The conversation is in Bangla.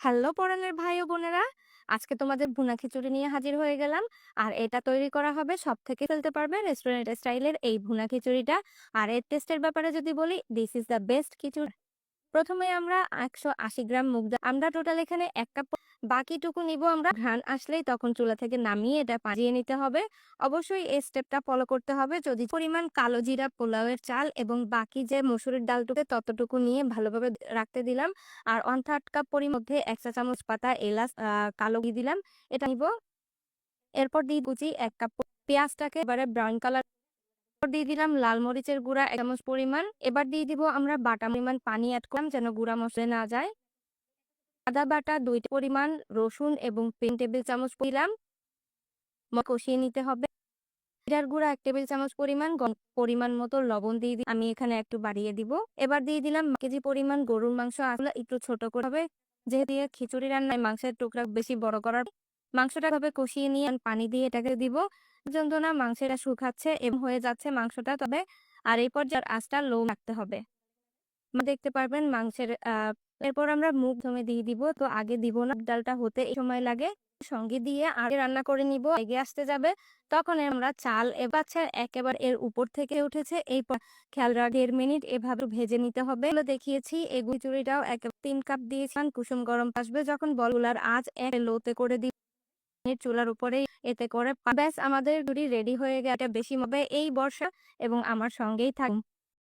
হ্যালো পড়ালের ভাই ও বোনেরা, আজকে তোমাদের ভুনা খিচুড়ি নিয়ে হাজির হয়ে গেলাম। আর এটা তৈরি করা হবে সব থেকে ফেলতে পারবে রেস্টুরেন্ট স্টাইলের এই ভুনা খিচুড়িটা। আর এর টেস্টের ব্যাপারে যদি বলি this is the best khichuri. প্রথমে আমরা একশো আশি গ্রাম মুগ আমরা টোটাল এখানে এক কাপ বাকিটুকু নিব আমরা। ঘ্রাণ আসলেই তখন চুলা থেকে নামিয়ে এটা পাজিয়ে নিতে হবে। অবশ্যই এই স্টেপটা ফলো করতে হবে। যদি পরিমাণ কালো জিরা, পোলাওয়ের চাল এবং বাকি যে মসুরের ডালটুকে ততটুকু নিয়ে ভালোভাবে রাখতে দিলাম আর ওয়ান থার্ড কাপ পরি মধ্যে এক চা চামচ পাতা, এলাচ কালো দিয়ে দিলাম। এটা নিব। এরপর দিয়ে কুচি এক কাপ পেঁয়াজটাকে এবারে ব্রাউন কালার দিয়ে দিলাম লাল মরিচের গুঁড়া এক চামচ পরিমাণ। এবার দিয়ে দিব আমরা বাটা পরিমাণ পানি অ্যাড করলাম যেন গুঁড়া মশলা না যায়। আদা বাটা, দুইটা পরিমাণ রসুন এবং তিন টেবিল চামচ দিলাম কষিয়ে নিতে হবে। জিরার গুঁড়া এক টেবিল চামচ পরিমাণ পরিমাণ মতো লবণ দিয়ে দিই আমি এখানে একটু বাড়িয়ে দিব। এবার দিয়ে দিলাম কেজি পরিমাণ গরুর মাংস। আসলে একটু ছোট করে হবে, যেহেতু খিচুড়ি রান্নায় মাংসের টুকরা বেশি বড় করার মাংসটা ভাবে কষিয়ে নিয়ে পানি দিয়ে এটাকে দিব। না মাংসটা শুকাচ্ছে এবং হয়ে যাচ্ছে মাংসটা, তবে আর এই পর্যায়ে আঁচটা লো রাখতে হবে। দেখতে পারবেন মাংসের এরপর আমরা মুখ প্রথমে দিয়ে দিব। তো আগে দিব না ডালটা হতে সময় লাগে। সঙ্গে দিয়ে আগে রান্না করে নিব এগে আসতে যাবে। তখন আমরা চাল এবাচ্ছে একেবারে এর উপর থেকে উঠেছে। এই খেয়াল রাখ দেড় মিনিট এভাবে ভেজে নিতে হবে। দেখিয়েছি, এই গুচুরিটাও এক তিন কাপ দিয়েছিলাম কুসুম গরম আসবে যখন বলগুলার আজ এক লোতে করে দিই চুলার উপরে এতে করে ব্যাস, আমাদের গুড়ি রেডি হয়ে গেছে। বেশি হবে এই বর্ষা এবং আমার সঙ্গেই থাক